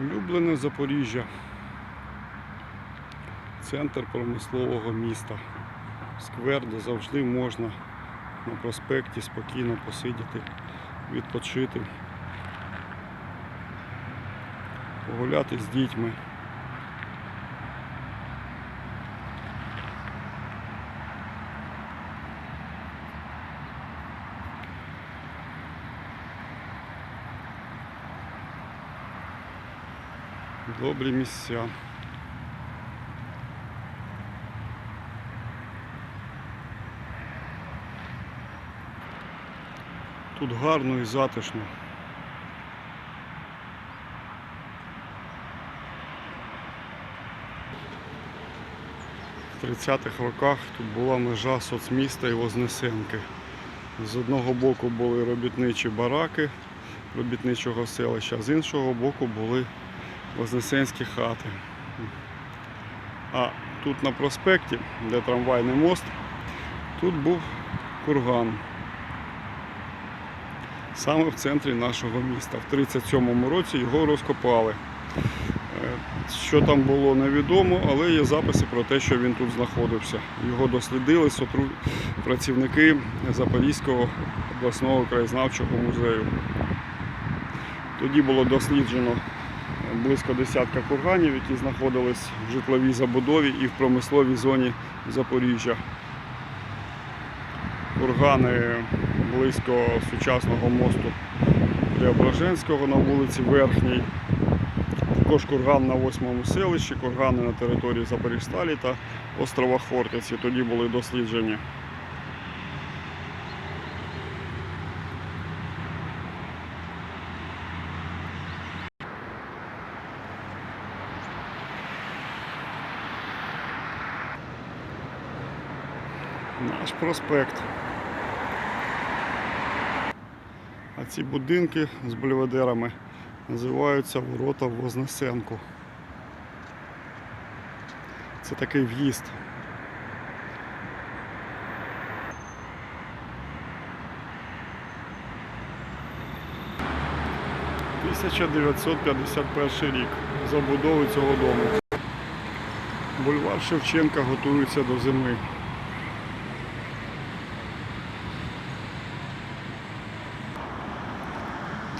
Улюблене Запоріжжя. Центр промислового міста. Сквер, де завжди можна на проспекті спокійно посидіти, відпочити, погуляти з дітьми. Добрі місця. Тут гарно і затишно. В 30-х роках тут була межа соцміста і Вознесенки. З одного боку були робітничі бараки робітничого селища, з іншого боку були Вознесенські хати. А тут на проспекті, де трамвайний мост, тут був курган. Саме в центрі нашого міста. В 37-му році його розкопали. Е, Що там було невідомо, але є записи про те, що він тут знаходився. Його дослідили сотру- працівники Запорізького обласного краєзнавчого музею. Тоді було досліджено близько десятка курганів, які знаходились в житловій забудові і в промисловій зоні Запоріжжя. Кургани близько сучасного мосту Преображенського на вулиці Верхній. Також курган на восьмому селищі, кургани на території Запоріжсталі та острова Хортиці. Тоді були досліджені. Наш проспект. А ці будинки з бульвадерами називаються ворота Вознесенку. Це такий в'їзд. – 1951 рік забудови цього дому. Бульвар Шевченка готується до зими.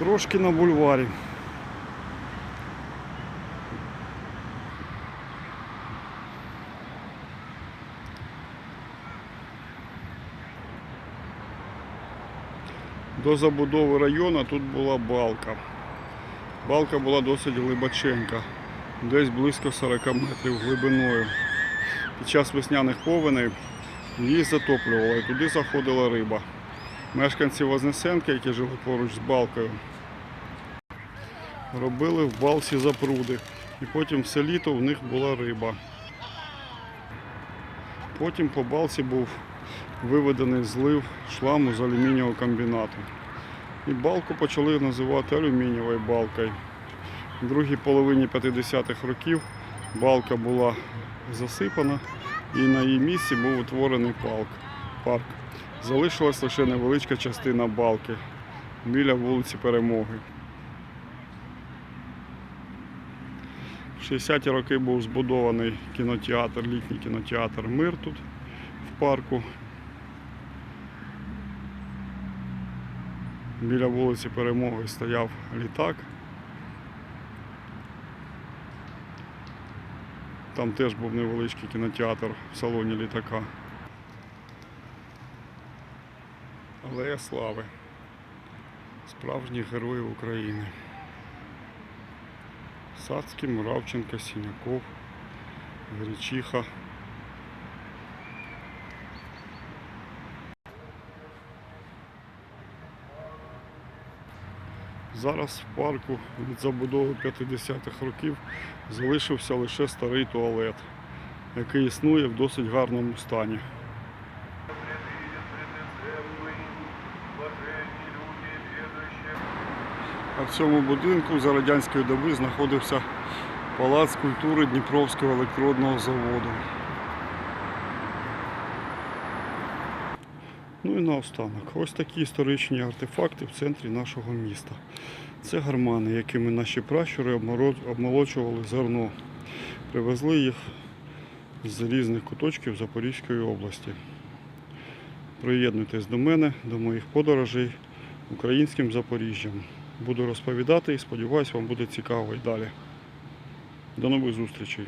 Трошки на бульварі. До забудови району тут була балка. Балка була досить глибоченька, десь близько 40 метрів глибиною. Під час весняних повеней її затоплювало і туди заходила риба. Мешканці Вознесенки, які жили поруч з балкою, робили в балсі запруди. І потім все літо в них була риба. Потім по балсі був виведений злив шламу з алюмінієвого комбінату. І балку почали називати алюмінієвою балкою. В другій половині 50-х років балка була засипана і на її місці був утворений парк. Парк. Залишилась лише невеличка частина балки біля вулиці Перемоги. В 60-ті роки був збудований кінотеатр, літній кінотеатр Мир тут в парку. Біля вулиці Перемоги стояв літак. Там теж був невеличкий кінотеатр в салоні літака. Алея Слави. Справжніх героїв України. Сацький, Муравченко, Сіняков, Грічиха. Зараз в парку від забудови 50-х років залишився лише старий туалет, який існує в досить гарному стані. А в цьому будинку за радянської доби знаходився палац культури Дніпровського електродного заводу. Ну і наостанок, ось такі історичні артефакти в центрі нашого міста. Це гармани, якими наші пращури обмолочували зерно. Привезли їх з різних куточків Запорізької області. Приєднуйтесь до мене, до моїх подорожей українським Запоріжжям. Буду розповідати і сподіваюся, вам буде цікаво і далі. До нових зустрічей!